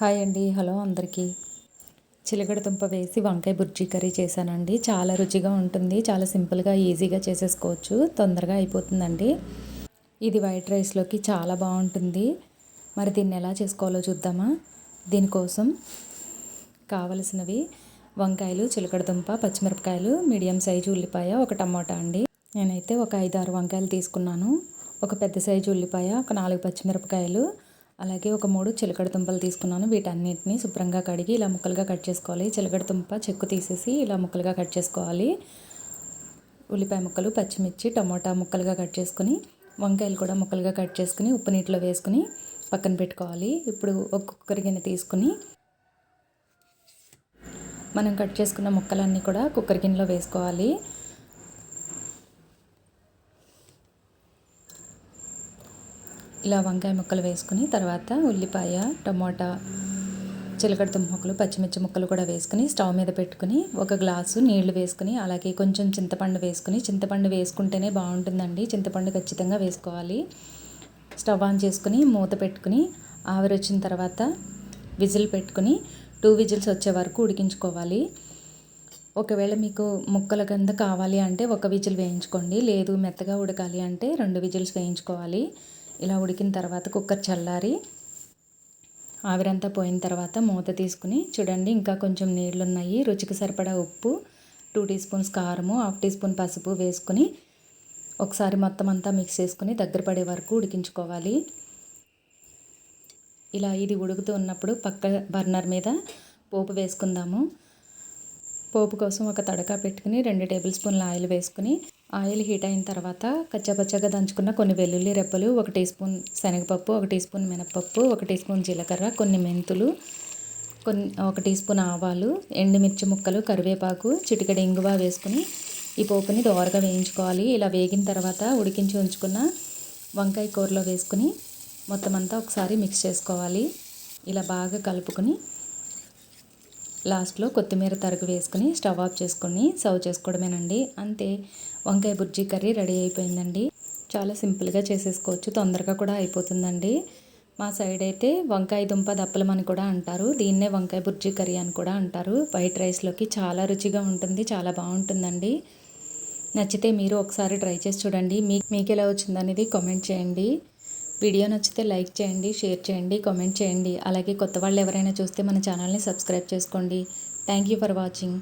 Hi అండి. Hello అందరికీ. చిలకడ దుంప వేసి వంకాయ బుర్జీ కర్రీ చేశానండి. చాలా రుచిగా ఉంటుంది. చాలా సింపుల్గా ఈజీగా చేసేసుకోవచ్చు. తొందరగా అయిపోతుందండి. ఇది వైట్ రైస్లోకి చాలా బాగుంటుంది. మరి దీన్ని ఎలా చేసుకోవాలో చూద్దామా? దీనికోసం కావలసినవి వంకాయలు చిలకడ దుంప పచ్చిమిరపకాయలు మీడియం సైజు ఉల్లిపాయ ఒక టమాటా అండి. నేనైతే ఒక ఐదు ఆరు వంకాయలు తీసుకున్నాను. ఒక పెద్ద సైజు ఉల్లిపాయ ఒక నాలుగు పచ్చిమిరపకాయలు అలాగే ఒక మూడు చిలకడ దుంపలు తీసుకున్నాను. వీటన్నిటిని శుభ్రంగా కడిగి ఇలా ముక్కలుగా కట్ చేసుకోవాలి. చిలకడ దుంప చెక్కు తీసేసి ఇలా ముక్కలుగా కట్ చేసుకోవాలి. ఉల్లిపాయ ముక్కలు పచ్చిమిర్చి టమోటా ముక్కలుగా కట్ చేసుకుని వంకాయలు కూడా ముక్కలుగా కట్ చేసుకుని ఉప్పు నీటిలో వేసుకుని పక్కన పెట్టుకోవాలి. ఇప్పుడు ఒక కుక్కర్ గిన్నె తీసుకుని మనం కట్ చేసుకున్న ముక్కలన్నీ కూడా కుక్కర్ గిన్నెలో వేసుకోవాలి. ఇలా వంకాయ ముక్కలు వేసుకుని తర్వాత ఉల్లిపాయ టమోటా చిలకడ ముక్కలు పచ్చిమిర్చి ముక్కలు కూడా వేసుకుని స్టవ్ మీద పెట్టుకుని ఒక గ్లాసు నీళ్ళు వేసుకుని అలాగే కొంచెం చింతపండు వేసుకుని చింతపండు వేసుకుంటేనే బాగుంటుందండి. చింతపండు ఖచ్చితంగా వేసుకోవాలి. స్టవ్ ఆన్ చేసుకుని మూత పెట్టుకుని ఆవిరి వచ్చిన తర్వాత విజిల్ పెట్టుకుని టూ విజిల్స్ వచ్చే వరకు ఉడికించుకోవాలి. ఒకవేళ మీకు ముక్కల కింద కావాలి అంటే ఒక విజిల్ వేయించుకోండి. లేదు మెత్తగా ఉడకాలి అంటే రెండు విజిల్స్ వేయించుకోవాలి. ఇలా ఉడికిన తర్వాత కుక్కర్ చల్లారి ఆవిరంతా పోయిన తర్వాత మూత తీసుకుని చూడండి ఇంకా కొంచెం నీళ్ళు ఉన్నాయి రుచికి సరిపడా ఉప్పు టూ టీ స్పూన్స్ కారము హాఫ్ టీ స్పూన్ పసుపు వేసుకుని ఒకసారి మొత్తం అంతా మిక్స్ చేసుకుని దగ్గర పడే వరకు ఉడికించుకోవాలి. ఇలా ఇది ఉడుకుతూ ఉన్నప్పుడు పక్క బర్నర్ మీద పోపు వేసుకుందాము. పోపు కోసం ఒక తడకా పెట్టుకుని రెండు టేబుల్ స్పూన్ల ఆయిల్ వేసుకుని ఆయిల్ హీట్ అయిన తర్వాత కచ్చపచ్చగా దంచుకున్న కొన్ని వెల్లుల్లి రెప్పలు ఒక టీ స్పూన్ శనగపప్పు ఒక టీ స్పూన్ మినపప్పు ఒక టీ స్పూన్ జీలకర్ర కొన్ని మెంతులు కొన్ని ఒక టీ స్పూన్ ఆవాలు ఎండుమిర్చి ముక్కలు కరివేపాకు చిటికడి ఇంగువ వేసుకుని ఈ పోపుని దోరగా వేయించుకోవాలి. ఇలా వేగిన తర్వాత ఉడికించి ఉంచుకున్న వంకాయ కూరలో వేసుకుని మొత్తం అంతా ఒకసారి మిక్స్ చేసుకోవాలి. ఇలా బాగా కలుపుకొని లాస్ట్లో కొత్తిమీర తరుగు వేసుకుని స్టవ్ ఆఫ్ చేసుకొని సర్వ్ చేసుకోవడమేనండి. అంతే వంకాయ బుర్జీ కర్రీ రెడీ అయిపోయిందండి. చాలా సింపుల్గా చేసేసుకోవచ్చు తొందరగా కూడా అయిపోతుందండి. మా సైడ్ అయితే వంకాయ దుంప దప్పలం అని కూడా అంటారు. దీన్నే వంకాయ బుర్జీ కర్రీ అని కూడా అంటారు. వైట్ రైస్లోకి చాలా రుచిగా ఉంటుంది చాలా బాగుంటుందండి. నచ్చితే మీరు ఒకసారి ట్రై చేసి చూడండి. మీకు మీకు ఎలా వచ్చిందనేది కామెంట్ చేయండి. వీడియో నచ్చితే లైక్ చేయండి షేర్ చేయండి కామెంట్ చేయండి. అలాగే కొత్త వాళ్ళు ఎవరైనా చూస్తే మన ఛానల్ని సబ్స్క్రైబ్ చేసుకోండి. Thank you for watching